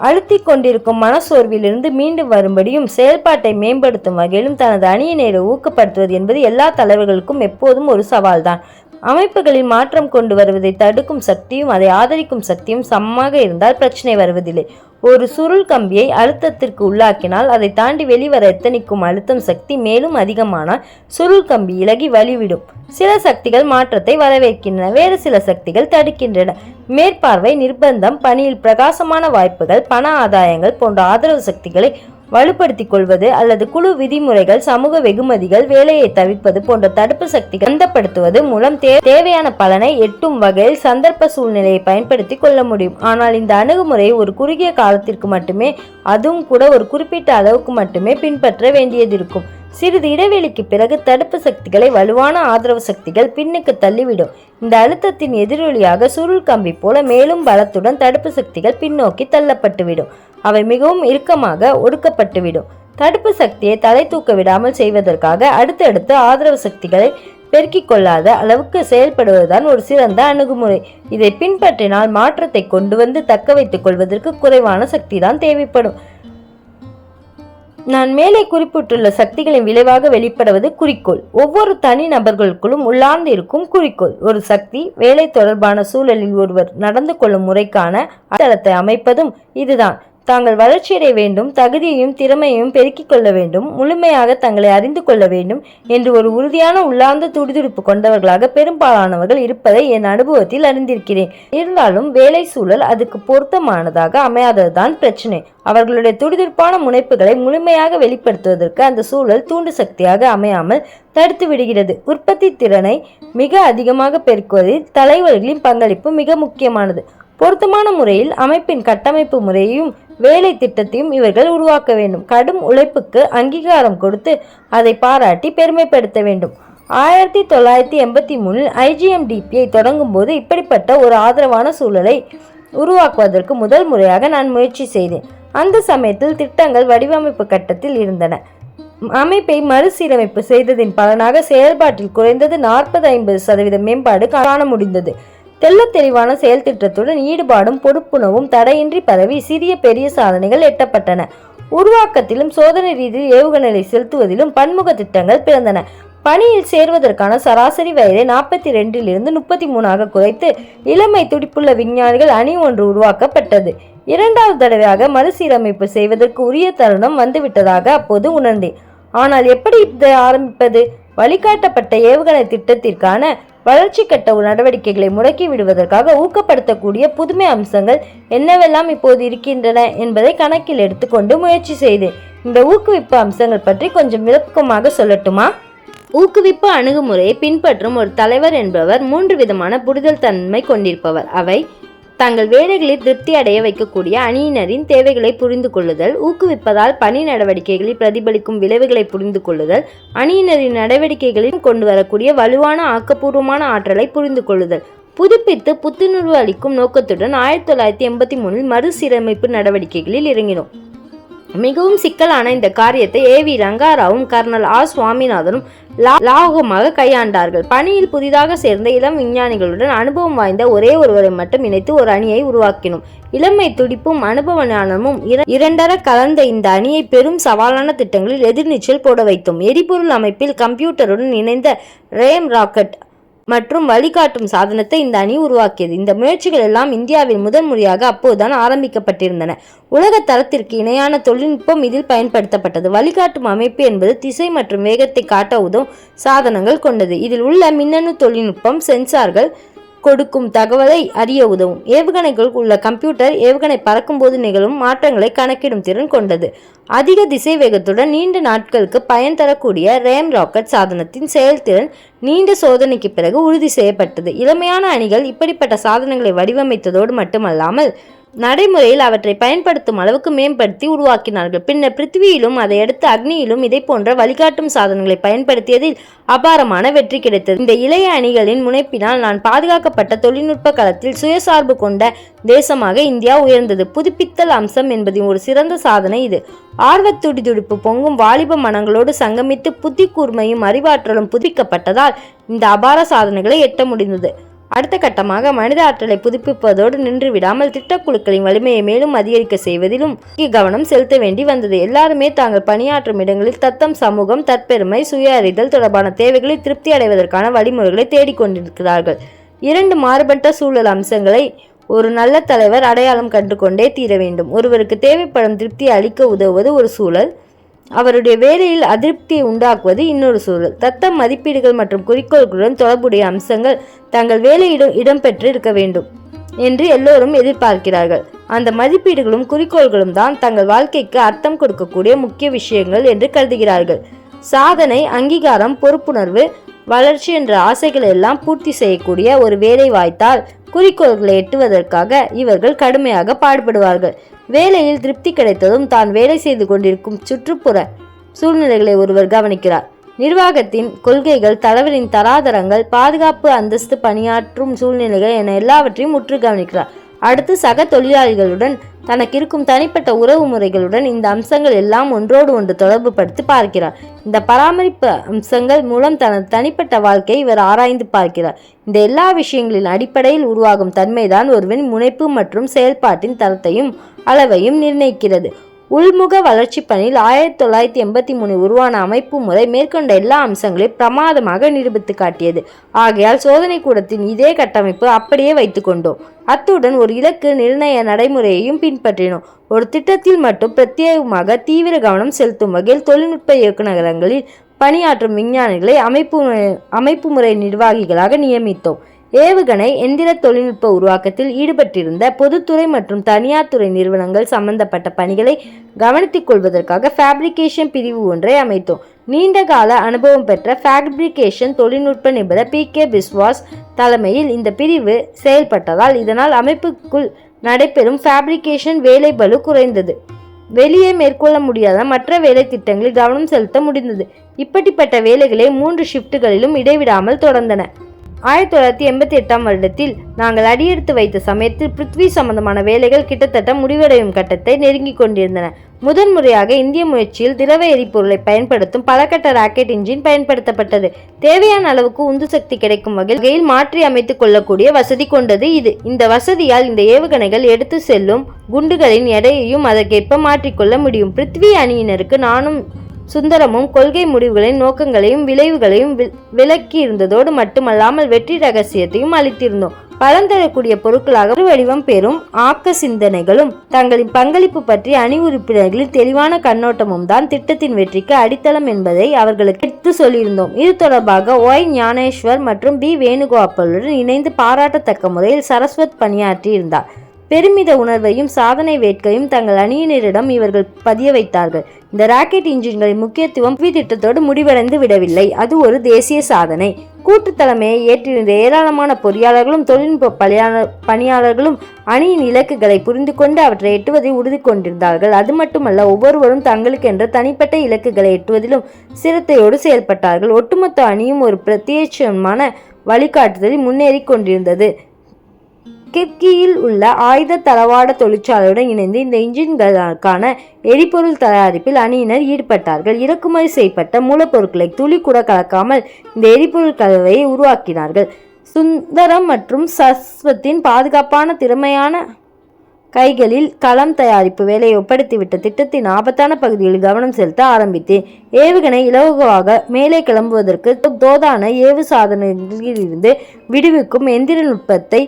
அழுத்திக் கொண்டிருக்கும் மனசோர்விலிருந்து மீண்டு வரும்படியும் செயல்பாட்டை மேம்படுத்தும் வகையிலும் தனது அணியினரை ஊக்கப்படுத்துவது என்பது எல்லா தலைவர்களுக்கும் எப்போதும் ஒரு சவால்தான். அமைப்புகளில் மாற்றம் கொண்டு வருவதை தடுக்கும் சக்தியும் அதை ஆதரிக்கும் சக்தியும் சமமாக இருந்தால் பிரச்சனை வருவதில்லை. ஒரு சுருள் கம்பியை அழுத்தத்திற்கு உள்ளாக்கினால் அதை தாண்டி வெளிவர எத்தனிக்கும் அழுத்தம் சக்தி மேலும் அதிகமானால் சுருள் கம்பி இலகி வழிவிடும். சில சக்திகள் மாற்றத்தை வரவேற்கின்றன வேறு சில சக்திகள் தடுக்கின்றன. மேற்பார்வை நிர்பந்தம் பணியில் பிரகாசமான வாய்ப்புகள் பண ஆதாயங்கள் போன்ற ஆதரவு சக்திகளை வலுப்படுத்திக் கொள்வது அல்லது குழு விதிமுறைகள் சமூக வெகுமதிகள் வேலையை தவிர்ப்பது போன்ற தடுப்பு சக்தி கந்தப்படுத்துவது மூலம் தேவையான பலனை எட்டும் வகையில் சந்தர்ப்ப சூழ்நிலையை பயன்படுத்தி கொள்ள முடியும். ஆனால் இந்த அணுகுமுறை ஒரு குறுகிய காலத்திற்கு மட்டுமே அதுவும் கூட ஒரு குறிப்பிட்ட அளவுக்கு மட்டுமே பின்பற்ற வேண்டியதிருக்கும். சிறிது இடைவெளிக்கு பிறகு தடுப்பு சக்திகளை வலுவான ஆதரவு சக்திகள் பின்னுக்கு தள்ளிவிடும். இந்த அழுத்தத்தின் எதிரொலியாக சுருள் கம்பி போல மேலும் பலத்துடன் தடுப்பு சக்திகள் பின்னோக்கி தள்ளப்பட்டுவிடும். அவை மிகவும் இறுக்கமாக ஒடுக்கப்பட்டுவிடும். தடுப்பு சக்தியை தலை தூக்க விடாமல் செய்வதற்காக அடுத்தடுத்து ஆதரவு சக்திகளை பெருக்கிக் கொள்ளாத அளவுக்கு செயல்படுவதுதான் ஒரு சிறந்த அணுகுமுறை. இதை பின்பற்றினால் மாற்றத்தை கொண்டு வந்து தக்க வைத்துக் கொள்வதற்கு குறைவான சக்தி தான் தேவைப்படும். நான் மேலே குறிப்பிட்டுள்ள சக்திகளின் விளைவாக வெளிப்படுவது குறிக்கோள். ஒவ்வொரு தனி நபர்களுக்குள்ளும் உள்ளார்ந்து இருக்கும் குறிக்கோள். ஒரு சக்தி வேலை தொடர்பான சூழலில் ஒருவர் நடந்து கொள்ளும் முறைக்கான அடித்தளத்தை அமைப்பதும் இதுதான். தாங்கள் வளர்ச்சியடைய வேண்டும் தகுதியையும் திறமையையும் பெருக்கிக் கொள்ள வேண்டும் முழுமையாக தங்களை அறிந்து கொள்ள வேண்டும் என்று ஒரு உறுதியான உள்ளார்ந்த துடிதுடிப்பு கொண்டவர்களாக பெரும்பாலானவர்கள் இருப்பதை என் அனுபவத்தில் அறிந்திருக்கிறேன். இருந்தாலும் வேலை சூழல் அதுக்கு பொருத்தமானதாக அமையாததுதான் பிரச்சனை. அவர்களுடைய துடிதுடிப்பான முனைப்புகளை முழுமையாக வெளிப்படுத்துவதற்கு அந்த சூழல் தூண்டு சக்தியாக அமையாமல் தடுத்து விடுகிறது. உற்பத்தி திறனை மிக அதிகமாக பெருக்குவதில் தலைவர்களின் பங்களிப்பு மிக முக்கியமானது. பொருத்தமான முறையில் அமைப்பின் கட்டமைப்பு முறையையும் வேலை திட்டத்தையும் இவர்கள் உருவாக்க வேண்டும். கடும் உழைப்புக்கு அங்கீகாரம் கொடுத்து அதை பாராட்டி பெருமைப்படுத்த வேண்டும். ஆயிரத்தி தொள்ளாயிரத்தி எண்பத்தி மூணில் ஐஜிஎம்டிபியை தொடங்கும் போது இப்படிப்பட்ட ஒரு ஆதரவான சூழலை உருவாக்குவதற்கு முதல் முறையாக நான் முயற்சி செய்தேன். அந்த சமயத்தில் திட்டங்கள் வடிவமைப்பு கட்டத்தில் இருந்தன. அமைப்பை மறுசீரமைப்பு செய்ததின் பலனாக செயல்பாட்டில் குறைந்தது நாற்பது ஐம்பது சதவீத மேம்பாடு காண முடிந்தது. தெள்ளத் தெளிவான செயல் திட்டத்துடன் ஈடுபாடும் பொறுப்புணவும் தடையின்றி பரவி சிறிய பெரிய சாதனைகள் எட்டப்பட்டன. உருவாக்கத்திலும் சோதனை ரீதியில் ஏவுகணைகளை செலுத்துவதிலும் பன்முக திட்டங்கள் பிறந்தன. பணியில் சேர்வதற்கான சராசரி வயதை நாற்பத்தி ரெண்டிலிருந்து முப்பத்தி மூணாக குறைத்து இளமை துடிப்புள்ள விஞ்ஞானிகள் அணி ஒன்று உருவாக்கப்பட்டது. இரண்டாவது தடவையாக மறுசீரமைப்பு செய்வதற்கு உரிய தருணம் வந்துவிட்டதாக அப்போது உணர்ந்தேன். ஆனால் எப்படி இதை ஆரம்பிப்பது? வழிகாட்டப்பட்ட ஏவுகணை திட்டத்திற்கான வளர்ச்சி கட்ட நடவடிக்கைகளை முடக்கி விடுவதற்காக ஊக்கப்படுத்தக்கூடிய புதுமை அம்சங்கள் என்னவெல்லாம் இப்போது இருக்கின்றன என்பதை கணக்கில் எடுத்துக்கொண்டு முயற்சி செய்தேன். இந்த ஊக்குவிப்பு அம்சங்கள் பற்றி கொஞ்சம் விளக்கமாக சொல்லட்டுமா? ஊக்குவிப்பு அணுகுமுறையை பின்பற்றும் ஒரு தலைவர் என்பவர் மூன்று விதமான புரிதல் தன்மை கொண்டிருப்பவர். அவை தங்கள் வேலைகளில் திருப்தி அடைய வைக்கக்கூடிய அணியினரின் தேவைகளை புரிந்து கொள்ளுதல் ஊக்குவிப்பதால் பணி நடவடிக்கைகளில் பிரதிபலிக்கும் விளைவுகளை புரிந்து கொள்ளுதல் அணியினரின் நடவடிக்கைகளில் கொண்டு வரக்கூடிய வலுவான ஆக்கப்பூர்வமான ஆற்றலை புரிந்து கொள்ளுதல். புதுப்பித்து புத்துணர்வு அளிக்கும் நோக்கத்துடன் ஆயிரத்தி தொள்ளாயிரத்தி எண்பத்தி மூணில் மறுசீரமைப்பு நடவடிக்கைகளில் இறங்கினோம். மிகவும் சிக்கலான இந்த காரியத்தை ஏ வி ரங்காராவும் கர்னல் ஆர். சுவாமிநாதனும் லாகமாக கையாண்டார்கள். பணியில் புதிதாக சேர்ந்த இளம் விஞ்ஞானிகளுடன் அனுபவம் வாய்ந்த ஒரே ஒருவரை மட்டும் இணைத்து ஒரு அணியை உருவாக்கினோம். இளமை துடிப்பும் அனுபவ ஞானமும் இர- இரண்டர கலந்த இந்த அணியை பெரும் சவாலான திட்டங்களில் எதிர்நீச்சல் போட வைத்தோம். எரிபொருள் அமைப்பில் கம்ப்யூட்டருடன் இணைந்த ரேம் ராக்கெட் மற்றும் வழிகாட்டும் சாதனத்தை இந்த அணி உருவாக்கியது. இந்த முயற்சிகள் எல்லாம் இந்தியாவில் முதன் முறையாக அப்போதுதான் ஆரம்பிக்கப்பட்டிருந்தன. உலக தரத்திற்கு இணையான தொழில்நுட்பம் இதில் பயன்படுத்தப்பட்டது. வழிகாட்டும் அமைப்பு என்பது திசை மற்றும் வேகத்தை காட்ட உதவும் சாதனங்கள் கொண்டது. இதில் உள்ள மின்னணு தொழில்நுட்பம் சென்சார்கள் கொடுக்கும் தகவலை அறிய உதவும். ஏவுகணைகள் உள்ள கம்ப்யூட்டர் ஏவுகணை பறக்கும்போது நிகழும் மாற்றங்களை கணக்கிடும் திறன் கொண்டது. அதிக திசை வேகத்துடன் நீண்ட நாட்களுக்கு பயன் தரக்கூடிய ரேம் ராக்கெட் சாதனத்தின் செயல்திறன் நீண்ட சோதனைக்கு பிறகு உறுதி செய்யப்பட்டது. இளமையான அணிகள் இப்படிப்பட்ட சாதனங்களை வடிவமைத்ததோடு மட்டுமல்லாமல் நடைமுறையில் அவற்றை பயன்படுத்தும் அளவுக்கு மேம்படுத்தி உருவாக்கினார்கள். பின்னர் பிருத்திவியிலும் அதையடுத்து அக்னியிலும் இதை போன்ற வழிகாட்டும் சாதனங்களை பயன்படுத்தியதில் அபாரமான வெற்றி கிடைத்தது. இந்த இளைய அணிகளின் முனைப்பினால் நான் பாதுகாக்கப்பட்ட தொழில்நுட்ப களத்தில் சுயசார்பு கொண்ட தேசமாக இந்தியா உயர்ந்தது. புதுப்பித்தல் அம்சம் என்பதின் ஒரு சிறந்த சாதனை இது. ஆர்வத் துடிதுடிப்பு பொங்கும் வாலிப மனங்களோடு சங்கமித்து புத்தி கூர்மையும் அறிவாற்றலும் புதுப்பிக்கப்பட்டதால் இந்த அபார சாதனைகளை எட்ட முடிந்தது. அடுத்த கட்டமாக மனித ஆற்றலை புதுப்பிப்பதோடு நின்று விடாமல் திட்டக்குழுக்களின் வலிமையை மேலும் அதிகரிக்க செய்வதிலும் கவனம் செலுத்த வேண்டி வந்தது. எல்லாருமே தாங்கள் பணியாற்றும் இடங்களில் தத்தம் சமூகம் தற்பெருமை சுய அறிதல் தொடர்பான தேவைகளை திருப்தி அடைவதற்கான வழிமுறைகளை தேடிக்கொண்டிருக்கிறார்கள் இரண்டு மாறுபட்ட சூழல் அம்சங்களை ஒரு நல்ல தலைவர் அடையாளம் கண்டு கொண்டே தீர வேண்டும். ஒருவருக்கு தேவைப்படும் திருப்தி அளிக்க உதவுவது ஒரு சூழல். அவருடைய வேலையில் அதிருப்தியை உண்டாக்குவது இன்னொரு சூழல். தத்தம் மதிப்பீடுகள் மற்றும் குறிக்கோள்களுடன் தொடர்புடைய அம்சங்கள் தங்கள் வேலையிடம் இடம்பெற்று இருக்க வேண்டும் என்று எல்லோரும் எதிர்பார்க்கிறார்கள். அந்த மதிப்பீடுகளும் குறிக்கோள்களும் தான் தங்கள் வாழ்க்கைக்கு அர்த்தம் கொடுக்கக்கூடிய முக்கிய விஷயங்கள் என்று கருதுகிறார்கள். சாதனை அங்கீகாரம் பொறுப்புணர்வு வளர்ச்சி என்ற ஆசைகளை எல்லாம் பூர்த்தி செய்யக்கூடிய ஒரு வேலை வாய்த்தால் குறிக்கோள்களை எட்டுவதற்காக இவர்கள் கடுமையாக பாடுபடுவார்கள். வேலையில் திருப்தி கிடைத்ததும் தான் வேலை செய்து கொண்டிருக்கும் சுற்றுப்புற சூழ்நிலைகளை ஒருவர் கவனிக்கிறார். நிர்வாகத்தின் கொள்கைகள் தலைவரின் தராதரங்கள் பாதுகாப்பு அந்தஸ்து பணியாற்றும் சூழ்நிலைகள் என எல்லாவற்றையும் உற்று கவனிக்கிறார். அடுத்து சக தொழிலாளிகளுடன் தனக்கு இருக்கும் தனிப்பட்ட உறவு முறைகளுடன் இந்த அம்சங்கள் எல்லாம் ஒன்றோடு ஒன்று தொடர்பு படுத்தி பார்க்கிறார். இந்த பராமரிப்பு அம்சங்கள் மூலம் தனது தனிப்பட்ட வாழ்க்கையை இவர் ஆராய்ந்து பார்க்கிறார். இந்த எல்லா விஷயங்களின் அடிப்படையில் உருவாகும் தன்மைதான் ஒருவன் முனைப்பு மற்றும் செயல்பாட்டின் தரத்தையும் அளவையும் நிர்ணயிக்கிறது. உள்முக வளர்ச்சி பணியில் ஆயிரத்தி தொள்ளாயிரத்தி எண்பத்தி மூணு உருவான அமைப்பு முறை மேற்கொண்ட எல்லா அம்சங்களையும் பிரமாதமாக நிரூபித்து காட்டியது. ஆகையால் சோதனை கூடத்தின் இதே கட்டமைப்பு அப்படியே வைத்துக்கொண்டோம் அத்துடன் ஒரு இலக்கு நிர்ணய நடைமுறையையும் பின்பற்றினோம். ஒரு திட்டத்தில் மட்டும் பிரத்யேகமாக தீவிர கவனம் செலுத்தும் வகையில் தொழில்நுட்ப இயக்குநரகங்களில் பணியாற்றும் விஞ்ஞானிகளை அமைப்பு அமைப்பு முறை நிர்வாகிகளாக நியமித்தோம். ஏவுகணை எந்திர தொழில்நுட்ப உருவாக்கத்தில் ஈடுபட்டிருந்த பொதுத்துறை மற்றும் தனியார் துறை நிறுவனங்கள் சம்பந்தப்பட்ட பணிகளை கவனித்துக் கொள்வதற்காக ஃபேப்ரிகேஷன் பிரிவு ஒன்றை அமைத்தோம். நீண்ட கால அனுபவம் பெற்ற ஃபேப்ரிகேஷன் தொழில்நுட்ப நிபுணர் பி கே பிஸ்வாஸ் தலைமையில் இந்த பிரிவு செயல்பட்டதால் இதனால் அமைப்புக்குள் நடைபெறும் ஃபேப்ரிகேஷன் வேலைபளு குறைந்தது. வெளியே மேற்கொள்ள முடியாத மற்ற வேலை திட்டங்களில் கவனம் செலுத்த முடிந்தது. இப்படிப்பட்ட வேலைகளை மூன்று ஷிஃப்ட்டுகளிலும் இடைவிடாமல் தொடர்ந்தன. ஆயிரத்தி தொள்ளாயிரத்தி எண்பத்தி எட்டாம் வருடத்தில் நாங்கள் அடியெடுத்து வைத்த சமயத்தில் பிருத்வி சம்பந்தமான வேலைகள் கிட்டத்தட்ட முடிவடையும் கட்டத்தை நெருங்கிக் கொண்டிருந்தன. முதன் முறையாக இந்திய முயற்சியில் திரவ எரிபொருளை பயன்படுத்தும் பலகட்ட ராக்கெட் இன்ஜின் பயன்படுத்தப்பட்டது. தேவையான அளவுக்கு உந்து சக்தி கிடைக்கும் வகையில் மாற்றி அமைத்துக் கொள்ளக்கூடிய வசதி கொண்டது இது. இந்த வசதியால் இந்த ஏவுகணைகள் எடுத்து செல்லும் குண்டுகளின் எடையையும் அதற்கேற்ப மாற்றிக்கொள்ள முடியும். பிருத்வி அணியினருக்கு நானும் சுந்தரமும் கொள்கை முடிவுகளின் நோக்கங்களையும் விளைவுகளையும் வி- விளக்கி இருந்ததோடு மட்டுமல்லாமல் வெற்றி ரகசியத்தையும் அளித்திருந்தோம். பலந்தரக்கூடிய பொருட்களாக ஒரு வடிவம் பெறும் ஆக்க சிந்தனைகளும் தங்களின் பங்களிப்பு பற்றி அணி உறுப்பினர்களின் தெளிவான கண்ணோட்டமும் தான் திட்டத்தின் வெற்றிக்கு அடித்தளம் என்பதை அவர்களுக்கு எடுத்து சொல்லியிருந்தோம். இது தொடர்பாக ஒய் ஞானேஸ்வர் மற்றும் பி. வேணுகோபாலுடன் இணைந்து பாராட்டத்தக்க முறையில் சரஸ்வத் பணியாற்றி இருந்தார் பெருமித உணர்வையும் சாதனை வேட்கையும் தங்கள் அணியினரிடம் இவர்கள் பதிய வைத்தார்கள். இந்த ராக்கெட் இன்ஜின்களின் முக்கியத்துவம் திட்டத்தோடு முடிவடைந்து விடவில்லை. அது ஒரு தேசிய சாதனை. கூட்டு தலைமையை ஏற்றிருந்த ஏராளமான பொறியாளர்களும் தொழில்நுட்ப பணியாளர் பணியாளர்களும் அணியின் இலக்குகளை புரிந்து கொண்டு அவற்றை எட்டுவதை உறுதி கொண்டிருந்தார்கள். அது மட்டுமல்ல ஒவ்வொருவரும் தங்களுக்கென்ற தனிப்பட்ட இலக்குகளை எட்டுவதிலும் சிரத்தையோடு செயல்பட்டார்கள். ஒட்டுமொத்த அணியும் ஒரு பிரத்யேகமான வழிகாட்டுதலில் முன்னேறி கொண்டிருந்தது. கிர்கியில் உள்ள ஆயுத தளவாட தொழிற்சாலையுடன் இணைந்து இந்த இன்ஜின்களுக்கான எரிபொருள் தயாரிப்பில் அணியினர் ஈடுபட்டார்கள். இறக்குமதி செய்யப்பட்ட மூலப்பொருட்களை துளி கூட கலக்காமல் இந்த எரிபொருள் கலவையை உருவாக்கினார்கள். சுந்தரம் மற்றும் சஸ்வத்தின் பாதுகாப்பான திறமையான கைகளில் களம் தயாரிப்பு வேலையை ஒப்படைத்துவிட்ட திட்டத்தின் ஆபத்தான பகுதிகளில் கவனம் செலுத்த ஆரம்பித்தேன். ஏவுகணை இலவகமாக மேலே கிளம்புவதற்கு தோதான ஏவு சாதனங்களிலிருந்து விடுவிக்கும் எந்திர நுட்பத்தை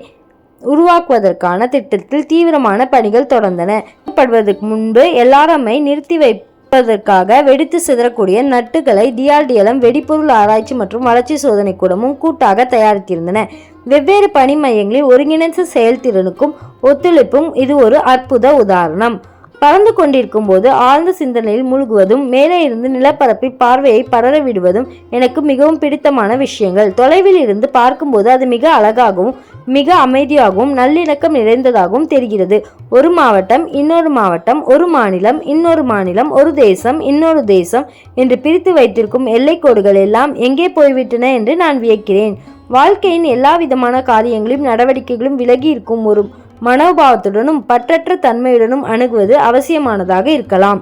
உருவாக்குவதற்கான திட்டத்தில் தீவிரமான பணிகள் தொடர்ந்தன. படுவதற்கு முன்பு எல்லாரமை நிறுத்தி வைப்பதற்காக வெடித்து சிதறக்கூடிய நட்டுகளை டிஆர்டிஎலம் வெடிப்பொருள் ஆராய்ச்சி மற்றும் வளர்ச்சி சோதனை கூடமும் கூட்டாக தயாரித்திருந்தன. வெவ்வேறு பணி மையங்களில் ஒருங்கிணைந்த செயல்திறனுக்கும் ஒத்துழைப்பும் இது ஒரு அற்புத உதாரணம். பறந்து கொண்டிருக்கும் போது ஆழ்ந்த சிந்தனையில் மூழ்குவதும் மேலே இருந்து நிலப்பரப்பில் பார்வையை பரர விடுவதும் எனக்கு மிகவும் பிடித்தமான விஷயங்கள். தொலைவில் இருந்து பார்க்கும்போது அது மிக அழகாகவும் மிக அமைதியாகவும் நல்லிணக்கம் நிறைந்ததாகவும் தெரிகிறது. ஒரு மாவட்டம் இன்னொரு மாவட்டம் ஒரு மாநிலம் இன்னொரு மாநிலம் ஒரு தேசம் இன்னொரு தேசம் என்று பிரித்து வைத்திருக்கும் எல்லைக்கோடுகள் எல்லாம் எங்கே போய்விட்டன என்று நான் வியக்கிறேன். வாழ்க்கையின் எல்லா விதமான காரியங்களையும் நடவடிக்கைகளும் விலகி இருக்கும் ஒரு மனோபாவத்துடனும் பற்றற்ற தன்மையுடனும் அணுகுவது அவசியமானதாக இருக்கலாம்.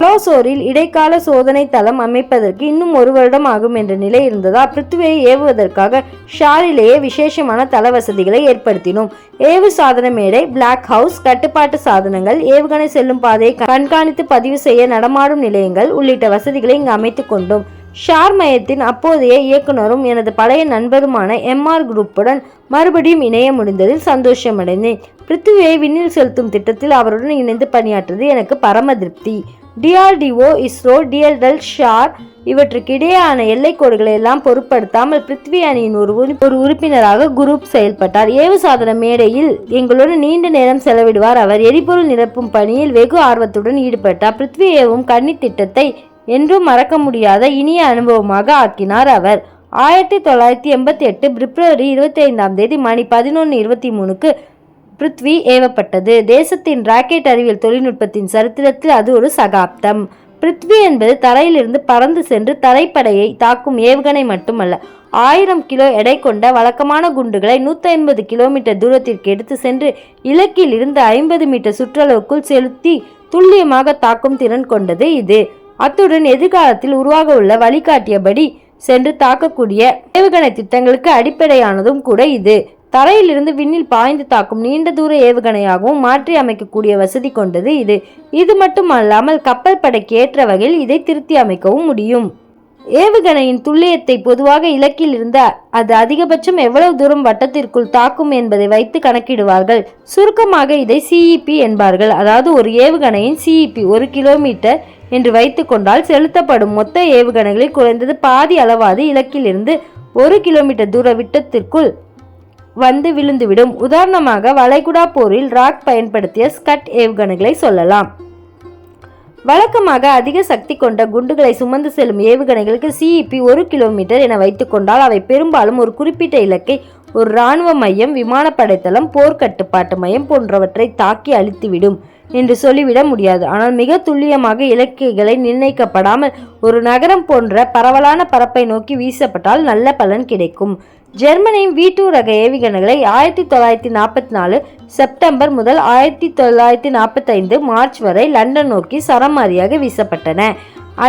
லோசோரில் இடைக்கால சோதனை தளம் அமைப்பதற்கு இன்னும் ஒரு வருடம் ஆகும் என்ற நிலை இருந்ததால் பிருத்துவியை ஏவுவதற்காக ஷாரிலேயே விசேஷமான தள வசதிகளை ஏற்படுத்தினோம். ஏவு சாதன மேடை பிளாக் ஹவுஸ் கட்டுப்பாட்டு சாதனங்கள் ஏவுகணை செல்லும் பாதையை கண்காணித்து பதிவு செய்ய நடமாடும் நிலையங்கள் உள்ளிட்ட வசதிகளை இங்கு அமைத்துக் கொண்டோம். ஷார் மையத்தின் அப்போதைய இயக்குனரும் எனது பழைய நண்பருமான எம்ஆர் குரூப்புடன் மறுபடியும் இணைய முடிந்ததில் சந்தோஷமடைந்தேன். பிருத்திவியை விண்ணில் செலுத்தும் திட்டத்தில் அவருடன் இணைந்து பணியாற்றுவது எனக்கு பரம திருப்தி. டிஆர்டிஓ இஸ்ரோ டிஎல்டல் ஷார் இவற்றுக்கிடையேயான எல்லைக்கோடுகளை எல்லாம் பொருட்படுத்தாமல் பிருத்வி அணியின் ஒரு ஒரு உறுப்பினராக குரூப் செயல்பட்டார். ஏவுசாதன மேடையில் எங்களுடன் நீண்ட நேரம் செலவிடுவார். அவர் எரிபொருள் நிரப்பும் பணியில் வெகு ஆர்வத்துடன் ஈடுபட்டார். பிருத்வி ஏவும் கன்னி திட்டத்தை என்றும் மறக்க முடியாத இனிய அனுபவமாக ஆக்கினார் அவர். ஆயிரத்தி தொள்ளாயிரத்தி எண்பத்தி எட்டு பிப்ரவரி இருபத்தி ஐந்தாம் தேதி மணி பதினொன்று இருபத்தி மூணுக்கு பிருத்வி ஏவப்பட்டது. தேசத்தின் ராக்கெட் அறிவியல் தொழில்நுட்பத்தின் சரித்திரத்தில் அது ஒரு சகாப்தம். பிருத்வி என்பது தரையிலிருந்து பறந்து சென்று தரைப்படையை தாக்கும் ஏவுகணை மட்டுமல்ல ஆயிரம் கிலோ எடை கொண்ட வழக்கமான குண்டுகளை நூற்றி ஐம்பது கிலோமீட்டர் தூரத்திற்கு எடுத்து சென்று இலக்கில் இருந்து ஐம்பது மீட்டர் சுற்றளவுக்குள் செலுத்தி துல்லியமாக தாக்கும் திறன் கொண்டது இது. அத்துடன் எதிர்காலத்தில் உருவாக உள்ள வழிகாட்டியபடி சென்று தாக்கக்கூடிய ஏவுகணை திட்டங்களுக்கு அடிப்படையானதும் கூட இது. தரையிலிருந்து விண்ணில் பாய்ந்து தாக்கும் நீண்ட தூர ஏவுகணையாகவும் மாற்றி அமைக்கக்கூடிய வசதி கொண்டது இது. இது மட்டுமல்லாமல் கப்பல் படைக்கு ஏற்ற வகையில் இதை திருத்தி அமைக்கவும் முடியும். ஏவுகணையின் துல்லியத்தை பொதுவாக இலக்கில் இருந்து அது அதிகபட்சம் எவ்வளவு தூரம் வட்டத்திற்குள் தாக்கும் என்பதை வைத்து கணக்கிடுவார்கள். சுருக்கமாக இதை சிஇபி என்பார்கள். அதாவது ஒரு ஏவுகணையின் சிஇபி ஒரு கிலோமீட்டர் என்று வைத்துக்கொண்டால் செலுத்தப்படும் மொத்த ஏவுகணைகளில் குறைந்தது பாதி அளவாது இலக்கிலிருந்து ஒரு கிலோமீட்டர் தூர விட்டத்திற்குள் வந்து விழுந்துவிடும். உதாரணமாக வளைகுடா போரில் ராக் பயன்படுத்திய ஸ்கட் ஏவுகணைகளை சொல்லலாம். வழக்கமாக அதிக சக்தி கொண்ட குண்டுகளை சுமந்து செல்லும் ஏவுகணைகளுக்கு சிஇபி ஒரு கிலோமீட்டர் என வைத்துக்கொண்டால் அவை பெரும்பாலும் ஒரு குறிப்பிட்ட இலக்கை ஒரு இராணுவ மையம் விமானப்படைத்தளம் போர்க்கட்டுப்பாட்டு மையம் போன்றவற்றை தாக்கி அழித்துவிடும் என்று சொல்லிவிட முடியாது. ஆனால் மிக துல்லியமாக இலக்குகளை நிர்ணயிக்கப்படாமல் ஒரு நகரம் போன்ற பரவலான பரப்பை நோக்கி வீசப்பட்டால் நல்ல பலன் கிடைக்கும். ஜெர்மனியின் வி டூ ரக ஏவுகணைகளை ஆயிரத்தி தொள்ளாயிரத்தி நாற்பத்தி நாலு செப்டம்பர் முதல் ஆயிரத்தி தொள்ளாயிரத்தி நாற்பத்தைந்து மார்ச் வரை லண்டன் நோக்கி சரமாரியாக வீசப்பட்டன.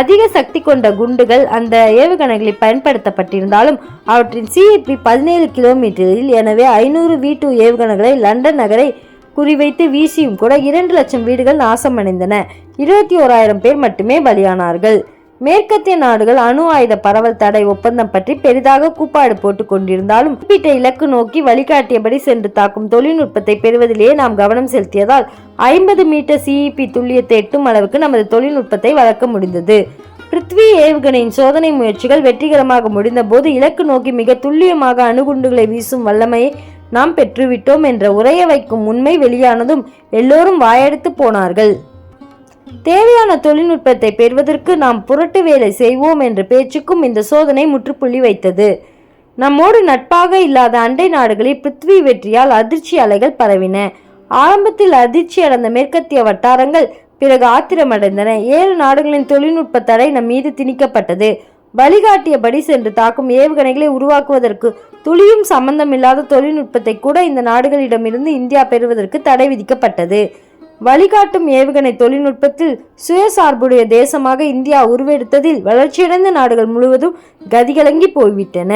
அதிக சக்தி கொண்ட குண்டுகள் அந்த ஏவுகணைகளில் பயன்படுத்தப்பட்டிருந்தாலும் அவற்றின் சிஇபி பதினேழு கிலோமீட்டரில் எனவே ஐநூறு வி டூ ஏவுகணைகளை லண்டன் நகரை குறிவைத்து வீசியும் கூட இரண்டு லட்சம் வீடுகள் நாசமடைந்தன. இருபத்தி ஓராயிரம் பேர் மட்டுமே பலியானார்கள். மேற்கத்திய நாடுகள் அணு ஆயுத பரவல் தடை ஒப்பந்தம் பற்றி பெரிதாக கூப்பாடு போட்டுக் கொண்டிருந்தாலும் குறிப்பிட்ட இலக்கு நோக்கி வழிகாட்டியபடி சென்று தாக்கும் தொழில்நுட்பத்தை பெறுவதிலேயே நாம் கவனம் செலுத்தியதால் ஐம்பது மீட்டர் சிஇபி துல்லியத்தை எட்டும் அளவுக்கு நமது தொழில்நுட்பத்தை வளர்க்க முடிந்தது. பிருத்வி ஏவுகணையின் சோதனை முயற்சிகள் வெற்றிகரமாக முடிந்தபோது இலக்கு நோக்கி மிக துல்லியமாக அணுகுண்டுகளை வீசும் வல்லமையை நாம் பெற்றுவிட்டோம் என்ற உரைய வைக்கும் உண்மை வெளியானதும் எல்லோரும் வாயெடுத்து போனார்கள். தேவையான தொழில்நுட்பத்தை பெறுவதற்கு நாம் புரட்டு வேலை செய்வோம் என்ற பேச்சுக்கும் இந்த சோதனை முற்றுப்புள்ளி வைத்தது. நம்மோடு நட்பாக இல்லாத அண்டை நாடுகளில் பிருத்வி வெற்றியால் அதிர்ச்சி அலைகள் பரவின. ஆரம்பத்தில் அதிர்ச்சி அடைந்த மேற்கத்திய வட்டாரங்கள் பிறகு ஆத்திரமடைந்தன. ஏழு நாடுகளின் தொழில்நுட்ப தடை நம் மீது திணிக்கப்பட்டது. வழிகாட்டியபடி சென்று தாக்கும் ஏவுகணைகளை உருவாக்குவதற்கு துளியும் சம்பந்தமில்லாத தொழில்நுட்பத்தை கூட இந்த நாடுகளிடமிருந்து இந்தியா பெறுவதற்கு தடை விதிக்கப்பட்டது. வழிகாட்டும் ஏவுகணை தொழில்நுட்பத்தில் சுயசார்புடைய தேசமாக இந்தியா உருவெடுத்ததில் வளர்ச்சியடைந்த நாடுகள் முழுவதும் கதிகலங்கி போய்விட்டன.